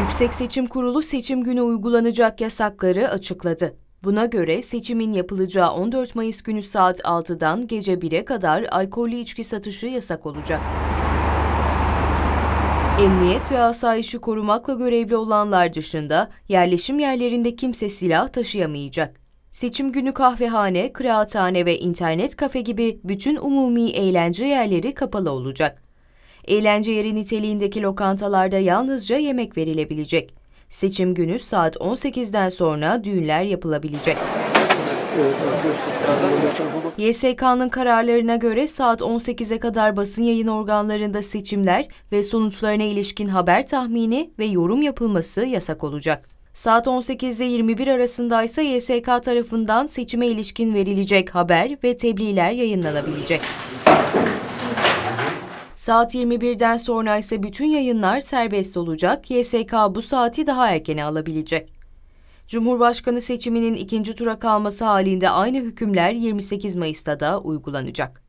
Yüksek Seçim Kurulu seçim günü uygulanacak yasakları açıkladı. Buna göre seçimin yapılacağı 14 Mayıs günü saat 6'dan gece 1'e kadar alkollü içki satışı yasak olacak. Emniyet ve asayişi korumakla görevli olanlar dışında yerleşim yerlerinde kimse silah taşıyamayacak. Seçim günü kahvehane, kıraathane ve internet kafe gibi bütün umumi eğlence yerleri kapalı olacak. Eğlence yeri niteliğindeki lokantalarda yalnızca yemek verilebilecek. Seçim günü saat 18'den sonra düğünler yapılabilecek. YSK'nın kararlarına göre saat 18'e kadar basın yayın organlarında seçimler ve sonuçlarına ilişkin haber tahmini ve yorum yapılması yasak olacak. Saat 18 ile 21 arasında ise YSK tarafından seçime ilişkin verilecek haber ve tebliğler yayınlanabilecek. Saat 21'den sonra ise bütün yayınlar serbest olacak. YSK bu saati daha erkene alabilecek. Cumhurbaşkanı seçiminin ikinci tura kalması halinde aynı hükümler 28 Mayıs'ta da uygulanacak.